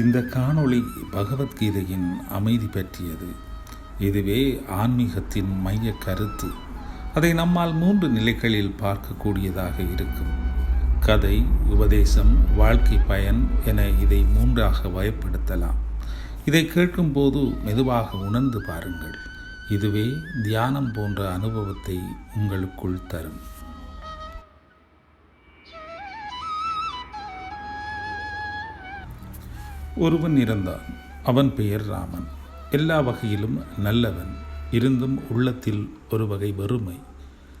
இந்த காணொளி பகவத்கீதையின் அமைதி பற்றியது. இதுவே ஆன்மீகத்தின் மைய கருத்து. அதை நம்மால் மூன்று நிலைகளில் பார்க்கக்கூடியதாக இருக்கும். கதை உபதேசம் வாழ்க்கை பயன் என இதை மூன்றாக வயப்படுத்தலாம் இதை கேட்கும்போது மெதுவாக உணர்ந்து பாருங்கள். இதுவே தியானம் போன்ற அனுபவத்தை உங்களுக்குள் தரும். ஒருவன் இருந்தான். அவன் பெயர் ராமன். எல்லா வகையிலும் நல்லவன். இருந்தும் உள்ளத்தில் ஒரு வகை வறுமை.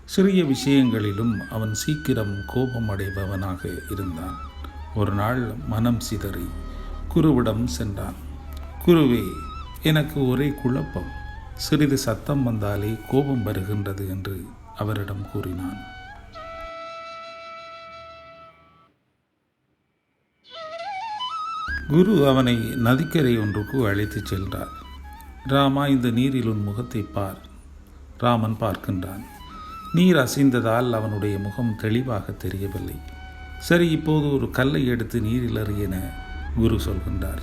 சிறிய விஷயங்களிலும் அவன் சீக்கிரம் கோபம் அடைபவனாக இருந்தான். ஒரு நாள் மனம் சிதறி குருவிடம் சென்றான். குருவே எனக்கு ஒரே குழப்பம். சிறிது சத்தம் வந்தாலே கோபம் வருகின்றது என்று அவரிடம் கூறினான். குரு அவனை நதிக்கரை ஒன்றுக்கு அழைத்துச் சென்றார். ராமா இந்த நீரில் உன் முகத்தை பார். ராமன் பார்க்கின்றான். நீர் அசைந்ததால் அவனுடைய முகம் தெளிவாக தெரியவில்லை. சரி இப்போது ஒரு கல்லை எடுத்து நீரில் என குரு சொல்கின்றார்.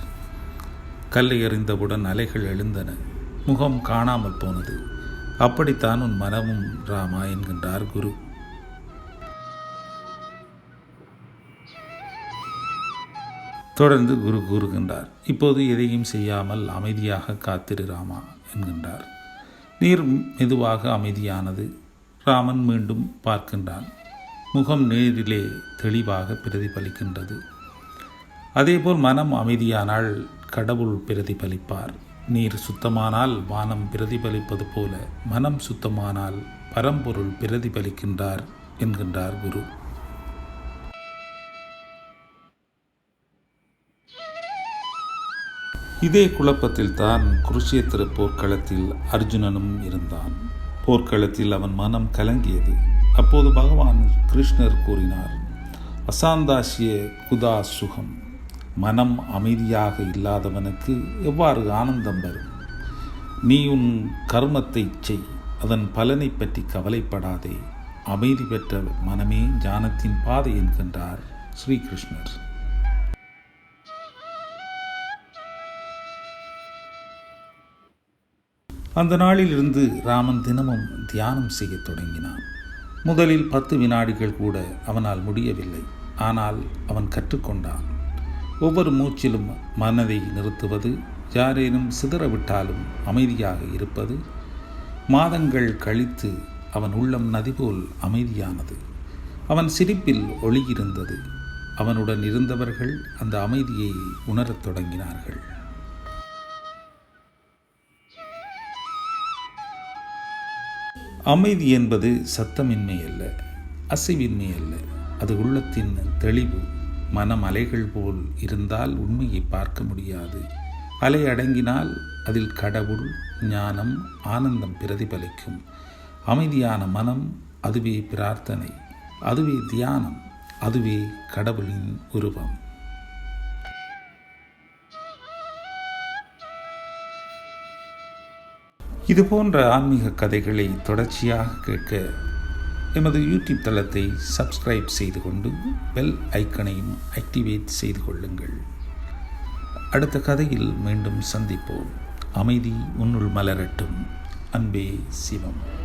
கல்லை எறிந்தவுடன் அலைகள் எழுந்தன. முகம் காணாமல் போனது. அப்படித்தான் உன் மனமும் ராமா என்கின்றார் குரு. தொடர்ந்து குரு கூறுகின்றார் இப்போது எதையும் செய்யாமல் அமைதியாக காத்திரு ராமா என்கின்றார். நீர் மெதுவாக அமைதியானது ராமன் மீண்டும் பார்க்கின்றான். முகம் நேரிலே தெளிவாக பிரதிபலிக்கின்றது. அதேபோல் மனம் அமைதியானால் கடவுள் பிரதிபலிப்பார். நீர் சுத்தமானால் வானம் பிரதிபலிப்பது போல மனம் சுத்தமானால் பரம்பொருள் பிரதிபலிக்கின்றார் என்கின்றார் குரு. இதே குழப்பத்தில் தான் குருஷேத்திர போர்க்களத்தில் அர்ஜுனனும் இருந்தான். போர்க்களத்தில் அவன் மனம் கலங்கியது. அப்போது பகவான் கிருஷ்ணர் கூறினார் அசாந்தாசிய குதா சுகம். மனம் அமைதியாக இல்லாதவனுக்கு எவ்வாறு ஆனந்தம் வரும்? நீ உன் கர்மத்தை செய். அதன் பலனை பற்றி கவலைப்படாதே. அமைதி பெற்ற மனமே ஞானத்தின் பாதை என்கின்றார் ஸ்ரீகிருஷ்ணர் அந்த நாளிலிருந்து ராமன் தினமும் தியானம் செய்யத் தொடங்கினான். முதலில் பத்து வினாடிகள் கூட அவனால் முடியவில்லை. ஆனால் அவன் கற்றுக்கொண்டான். ஒவ்வொரு மூச்சிலும் மனதை நிறுத்துவது யாரேனும் சிதறவிட்டாலும் அமைதியாக இருப்பது மாதங்கள் கழித்து அவன் உள்ளம் நதி போல் அமைதியானது. அவன் சிரிப்பில் ஒளி இருந்தது அவனுடன் இருந்தவர்கள் அந்த அமைதியை உணரத் தொடங்கினார்கள். அமைதி என்பது சத்தமின்மை அல்ல அசைவின்மை அல்ல அது உள்ளத்தின் தெளிவு மனம் அலைகள் போல் இருந்தால் உண்மையை பார்க்க முடியாது. அலை அடங்கினால் அதில் கடவுள் ஞானம் ஆனந்தம் பிரதிபலிக்கும். அமைதியான மனம் அதுவே பிரார்த்தனை அதுவே தியானம் அதுவே கடவுளின் உருவம். இது போன்ற ஆன்மீக கதைகளை தொடர்ச்சியாக கேட்க எமது யூடியூப் தளத்தை சப்ஸ்கிரைப் செய்து கொண்டு பெல் ஐக்கனையும் ஆக்டிவேட் செய்து கொள்ளுங்கள். அடுத்த கதையில் மீண்டும் சந்திப்போம். அமைதி உன்னுள் மலரட்டும். அன்பே சிவம்.